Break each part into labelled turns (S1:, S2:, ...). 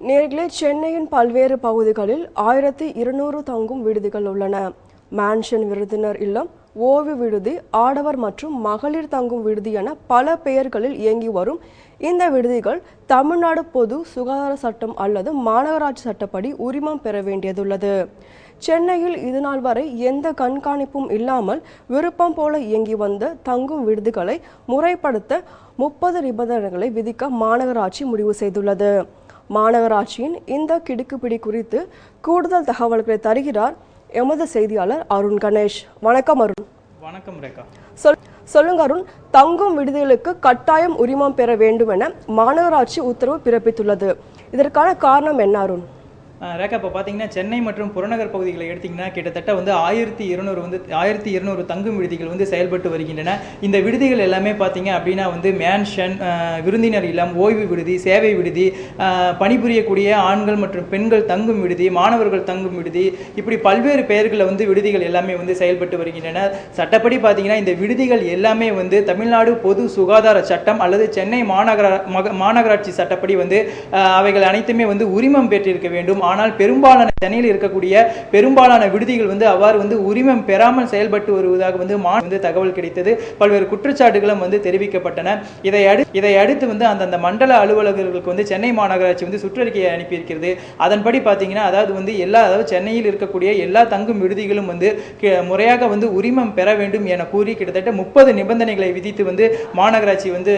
S1: நேர்களே சென்னையின் பல்வேறு பகுதிகளில் ஆயிரத்தி இருநூறு தங்கும் விடுதிகள் உள்ளன. மேன்ஷன் விருந்தினர் இல்லம் ஓய்வு விடுதி ஆடவர் மற்றும் மகளிர் தங்கும் விடுதி என பல பெயர்களில் இயங்கி வரும். இந்த விடுதிகள் தமிழ்நாடு பொது சுகாதார சட்டம் அல்லது மாநகராட்சி சட்டப்படி உரிமம் பெற வேண்டியதுள்ளது. சென்னையில் இதுநாள் வரை எந்த கண்காணிப்பும் இல்லாமல் விருப்பம் போல இயங்கி வந்த தங்கும் விடுதிகளை முறைப்படுத்த முப்பது நிபந்தனைகளை விதிக்க மாநகராட்சி முடிவு செய்துள்ளது. மாநகராட்சியின் இந்த கிடுக்குப்பிடி குறித்து கூடுதல் தகவல்களை தருகிறார் எமது செய்தியாளர் அருண் கணேஷ். வணக்கம் அருண்.
S2: வணக்கம் ரேகா.
S1: சொல் சொல்லுங்க அருண் தங்கும் விடுதிகளுக்கு கட்டாயம் உரிமம் பெற வேண்டும் என மாநகராட்சி உத்தரவு பிறப்பித்துள்ளது. இதற்கான காரணம் என்ன அருண்?
S2: ரேக்கா இப்போ பார்த்தீங்கன்னா சென்னை மற்றும் புறநகர் பகுதிகளை எடுத்திங்கன்னா கிட்டத்தட்ட வந்து ஆயிரத்தி இருநூறு வந்து ஆயிரத்தி இருநூறு தங்கும் விடுதிகள் வந்து செயல்பட்டு வருகின்றன. இந்த விடுதிகள் எல்லாமே பார்த்தீங்க அப்படின்னா வந்து மேன்ஷன் விருந்தினர் இல்லம் ஓய்வு விடுதி சேவை விடுதி பணிபுரியக்கூடிய ஆண்கள் மற்றும் பெண்கள் தங்கும் விடுதி மாணவர்கள் தங்கும் விடுதி இப்படி பல்வேறு பெயர்களில் வந்து விடுதிகள் எல்லாமே வந்து செயல்பட்டு வருகின்றன. சட்டப்படி பார்த்தீங்கன்னா இந்த விடுதிகள் எல்லாமே வந்து தமிழ்நாடு பொது சுகாதார சட்டம் அல்லது சென்னை மாநகர மக- மாநகராட்சி சட்டப்படி வந்து அவைகள் அனைத்துமே வந்து உரிமம் பெற்றிருக்க வேண்டும். ஆனால் பெரும்பாலான சென்னையில் இருக்கக்கூடிய பெரும்பாலான விடுதிகள் வந்து அவ்வாறு வந்து உரிமம் பெறாமல் செயல்பட்டு வருவதாக வந்து மா வந்து தகவல் கிடைத்தது. பல்வேறு குற்றச்சாட்டுகளும் வந்து தெரிவிக்கப்பட்டன. இதை அடு இதை அடுத்து வந்து அந்தந்த மண்டல அலுவலகர்களுக்கு வந்து சென்னை மாநகராட்சி வந்து சுற்றறிக்கையை அனுப்பியிருக்கிறது. அதன்படி பார்த்தீங்கன்னா அதாவது வந்து எல்லா அதாவது சென்னையில் இருக்கக்கூடிய எல்லா தங்கும் விடுதிகளும் வந்து முறையாக வந்து உரிமம் பெற வேண்டும் என கூறி கிட்டத்தட்ட முப்பது நிபந்தனைகளை விதித்து வந்து மாநகராட்சி வந்து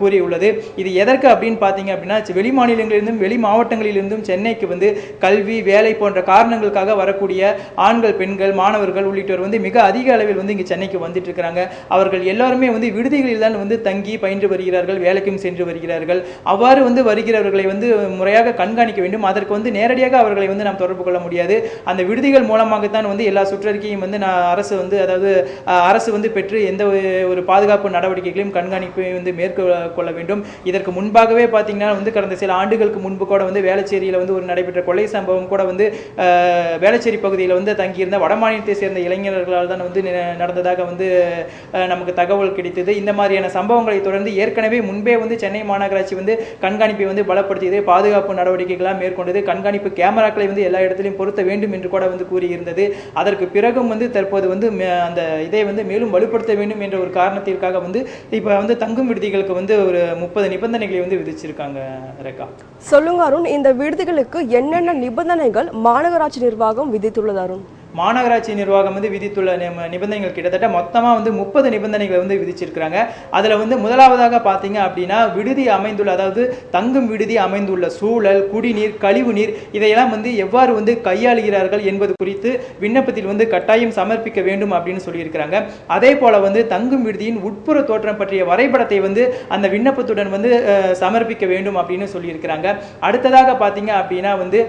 S2: கூறியுள்ளது. இது எதற்கு அப்படின்னு பார்த்தீங்க அப்படின்னா வெளி மாநிலங்களிலிருந்தும் வெளி மாவட்டங்களிலிருந்தும் சென்னைக்கு வந்து கல்வி வேலை போன்ற காரணங்களுக்காக வரக்கூடிய ஆண்கள் பெண்கள் மாணவர்கள் உள்ளிட்டோர் வந்து மிக அதிக அளவில் வந்து இங்கு சென்னைக்கு வந்துட்டு இருக்கிறாங்க அவர்கள் எல்லாருமே வந்து விடுதிகளில் தான் வந்து தங்கி பயின்று வருகிறார்கள் வேலைக்கும் சென்று வருகிறார்கள். அவ்வாறு வந்து வருகிறவர்களை வந்து முறையாக கண்காணிக்க வேண்டும். அதற்கு வந்து நேரடியாக அவர்களை வந்து நாம் தொடர்பு கொள்ள முடியாது. அந்த விடுதிகள் மூலமாகத்தான் வந்து எல்லா சுற்றறிக்கையும் வந்து நான் அரசு வந்து அதாவது அரசு வந்து பெற்று எந்த ஒரு- ஒரு பாதுகாப்பு நடவடிக்கைகளையும் கண்காணிப்பை வந்து மேற்கொள்ள வேண்டும். இதற்கு முன்பாகவே பார்த்தீங்கன்னா வந்து கடந்த சில ஆண்டுகளுக்கு முன்பு கூட வந்து வேளச்சேரியில் வந்து ஒரு நடைபெற்ற கொலை சம்பவம் கூட வந்து வேளச்சேரி பகுதியில் வந்து தங்கியிருந்த வடமாநிலத்தை சேர்ந்த இளைஞர்களால் தான் வந்து நடந்ததாக வந்து நமக்கு தகவல் கிடைத்தது. இந்த மாதிரியான சம்பவங்களை தொடர்ந்து ஏற்கனவே முன்பே வந்து சென்னை மாநகராட்சி வந்து கண்காணிப்பை வந்து பலப்படுத்தியது. பாதுகாப்பு நடவடிக்கைகளாக மேற்கொண்டது. கண்காணிப்பு கேமராக்களை வந்து எல்லா இடத்துலையும் பொருத்த வேண்டும் என்று கூட வந்து கூறியிருந்தது. அதற்கு பிறகும் வந்து தற்போது வந்து அந்த இதை வந்து மேலும் வலுப்படுத்த வேண்டும் என்ற ஒரு காரணத்திற்காக வந்து இப்போ வந்து தங்கும் விடுதிகளுக்கு வந்து ஒரு முப்பது நிபந்தனைகளை வந்து விதிச்சிருக்காங்க ரேகா.
S1: சொல்லுங்க அருண் இந்த விடுதிகளுக்கு என்னென்ன நிபந்தனைகள் மாநகராட்சி நிர்வாகம் விதித்துள்ளது அருண்?
S2: மாநகராட்சி நிர்வாகம் வந்து விதித்துள்ள நிபந்தனைகள் கிட்டத்தட்ட மொத்தமாக வந்து முப்பது நிபந்தனைகளை வந்து விதிச்சிருக்கிறாங்க. அதில் வந்து முதலாவதாக பார்த்தீங்க அப்படின்னா விடுதி அமைந்துள்ள அதாவது தங்கும் விடுதி அமைந்துள்ள சூழல் குடிநீர் கழிவுநீர் இதையெல்லாம் வந்து எவ்வாறு வந்து கையாளுகிறார்கள் என்பது குறித்து விண்ணப்பத்தில் வந்து கட்டாயம் சமர்ப்பிக்க வேண்டும் அப்படின்னு சொல்லியிருக்கிறாங்க. அதே போல வந்து தங்கும் விடுதியின் உட்புற தோற்றம் பற்றிய வரைபடத்தை வந்து அந்த விண்ணப்பத்துடன் வந்து சமர்ப்பிக்க வேண்டும் அப்படின்னு சொல்லியிருக்கிறாங்க. அடுத்ததாக பார்த்தீங்க அப்படின்னா வந்து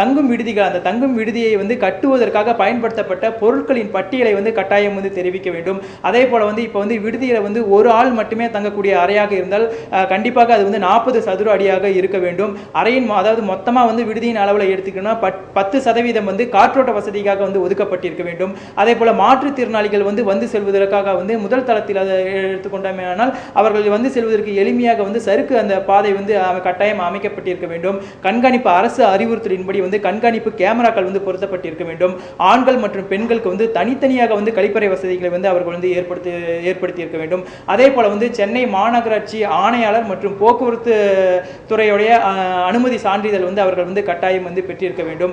S2: தங்கும் விடுதிகள் அந்த தங்கும் விடுதியை வந்து கட்டு கட்டுவதற்காக பயன்படுத்தப்பட்ட பொருட்களின் பட்டியலை வந்து கட்டாயம் வந்து தெரிவிக்க வேண்டும். அதே போல வந்து இப்போ வந்து விடுதியில் வந்து ஒரு ஆள் மட்டுமே தங்கக்கூடிய அறையாக இருந்தால் கண்டிப்பாக அது வந்து நாற்பது சதுர அடியாக இருக்க வேண்டும். அறையின் அதாவது மொத்தமாக வந்து விடுதியின் அளவில் எடுத்துக்கணும்னா பத்- பத்து சதவீதம் வந்து காற்றோட்ட வசதிக்காக வந்து ஒதுக்கப்பட்டிருக்க வேண்டும். அதே போல மாற்றுத்திறனாளிகள் வந்து வந்து செல்வதற்காக வந்து முதல் தளத்தில் அதை எடுத்துக்கொண்டோமேயானால் அவர்கள் வந்து செல்வதற்கு எளிமையாக வந்து சறுக்கு அந்த பாதை வந்து கட்டாயம் அமைக்கப்பட்டிருக்க வேண்டும். கண்காணிப்பு அரசு அறிவுறுத்தலின்படி வந்து கண்காணிப்பு கேமராக்கள் வந்து பொருத்தப்பட்டிருக்க வேண்டும். ஆண்கள் மற்றும் பெண்களுக்கு வந்து தனித்தனியாக வந்து கழிப்பறை வசதிகளை வந்து அவர்கள் வந்து ஏற்படுத்தி ஏற்படுத்தி இருக்க வேண்டும். அதே போல வந்து சென்னை மாநகராட்சி ஆணையாளர் மற்றும் போக்குவரத்து துறையுடைய அனுமதி சான்றிதழ் வந்து அவர்கள் வந்து கட்டாயம் வந்து பெற்றிருக்க வேண்டும்.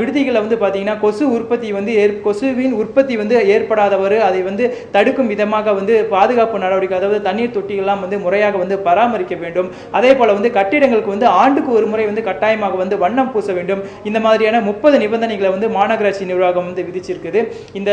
S2: விடுதிகளில் வந்து பார்த்தீங்கன்னா கொசு உற்பத்தி வந்து ஏற் கொசுவின் உற்பத்தி வந்து ஏற்படாதவர் அதை வந்து தடுக்கும் விதமாக வந்து பாதுகாப்பு நடவடிக்கை அதாவது தண்ணீர் தொட்டிகள்லாம் வந்து முறையாக வந்து பராமரிக்க வேண்டும். அதே போல வந்து கட்டிடங்களுக்கு வந்து ஆண்டுக்கு ஒரு முறை வந்து கட்டாயமாக வந்து வண்ணம் பூச வேண்டும். இந்த மாதிரியான முப்பது நிபந்தனைகளை வந்து மாநகராட்சி நிர்வாகம் வந்து விதிச்சிருக்குது. இந்த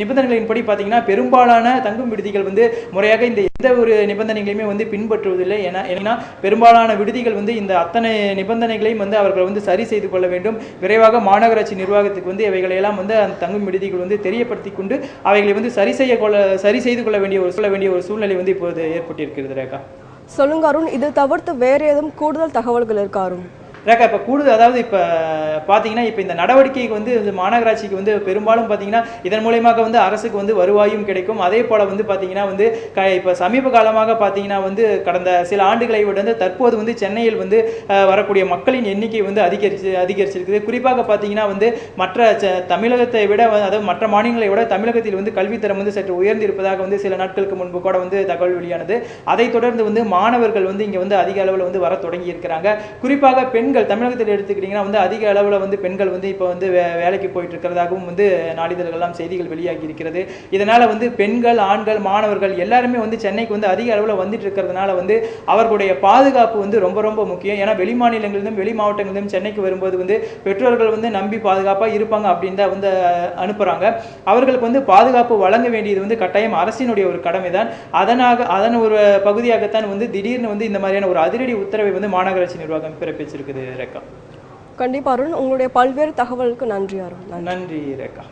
S2: நிபந்தனைகளின்படி பார்த்தீங்கன்னா பெரும்பாலான தங்கும் விடுதிகள் வந்து முறையாக இந்த எந்த ஒரு நிபந்தனைகளையுமே வந்து பின்பற்றுவதில்லை. ஏன்னா ஏன்னா பெரும்பாலான விடுதிகள் வந்து இந்த அத்தனை நிபந்தனைகளையும் வந்து அவர்கள் வந்து சரி செய்து கொள்ள வேண்டும். விரைவாக மாநகராட்சி நிர்வாகத்துக்கு வந்து இவைகளையெல்லாம் வந்து அந்த தங்கும் விடுதிகள் வந்து தெரியப்படுத்தி கொண்டு அவைகளை வந்து சரி செய்ய கொள்ள சரி செய்து கொள்ள வேண்டிய ஒரு சொல்ல வேண்டிய ஒரு சூழ்நிலை வந்து இப்போது ஏற்பட்டிருக்கிறது ரேகா.
S1: சொல்லுங்க அருண் இது தவிர்த்து வேறு ஏதும் கூடுதல் தகவல்கள் இருக்கா அருண்
S2: இப்போ கூடுதல் அதாவது இப்போ பார்த்தீங்கன்னா இப்போ இந்த நடவடிக்கைக்கு வந்து மாநகராட்சிக்கு வந்து பெரும்பாலும் பார்த்தீங்கன்னா இதன் மூலியமாக வந்து அரசுக்கு வந்து வருவாயும் கிடைக்கும். அதே போல் வந்து பார்த்தீங்கன்னா வந்து க இப்போ சமீப காலமாக பார்த்தீங்கன்னா வந்து கடந்த சில ஆண்டுகளை விட வந்து தற்போது வந்து சென்னையில் வந்து வரக்கூடிய மக்களின் எண்ணிக்கை வந்து அதிகரிச்சு அதிகரிச்சிருக்குது. குறிப்பாக பார்த்தீங்கன்னா வந்து மற்ற ச- தமிழகத்தை விட அதாவது மற்ற மாநிலங்களை விட தமிழகத்தில் வந்து கல்வித்தரம் வந்து சற்று உயர்ந்து இருப்பதாக வந்து சில நாட்களுக்கு முன்பு கூட வந்து தகவல் வெளியானது. அதைத் தொடர்ந்து வந்து மாணவர்கள் வந்து இங்கே வந்து அதிக அளவில் வந்து வர தொடங்கி இருக்கிறாங்க குறிப்பாக பெண் பெண்கள் தமிழகத்தில் எடுத்துக்கிட்டிங்கன்னா வந்து அதிக அளவில் வந்து பெண்கள் வந்து இப்போ வந்து வே- வேலைக்கு போயிட்டு இருக்கிறதாகவும் வந்து நாளிதழ்கள்லாம் செய்திகள் வெளியாகி இருக்கிறது இதனால் வந்து பெண்கள் ஆண்கள் மாணவர்கள் எல்லாருமே வந்து சென்னைக்கு வந்து அதிக அளவில் வந்துட்டு இருக்கிறதுனால வந்து அவர்களுடைய பாதுகாப்பு வந்து ரொம்ப ரொம்ப முக்கியம். ஏன்னா வெளி மாநிலங்களிலும் வெளி மாவட்டங்களிலும் சென்னைக்கு வரும்போது வந்து பெற்றோர்கள் வந்து நம்பி பாதுகாப்பாக இருப்பாங்க அப்படின்னு தான் வந்து அனுப்புகிறாங்க அவர்களுக்கு வந்து பாதுகாப்பு வழங்க வேண்டியது வந்து கட்டாயம் அரசினுடைய ஒரு கடமை தான் அதனாக அதன் ஒரு பகுதியாகத்தான் வந்து திடீர்னு வந்து இந்த மாதிரியான ஒரு அதிரடி உத்தரவை வந்து மாநகராட்சி நிர்வாகம் பிறப்பிச்சிருக்குது. ரேக்கா
S1: கண்டிப்பா அருண் உங்களுடைய பல்வேறு தகவலுக்கு நன்றி அருண்.
S2: நன்றி. ரேக்கா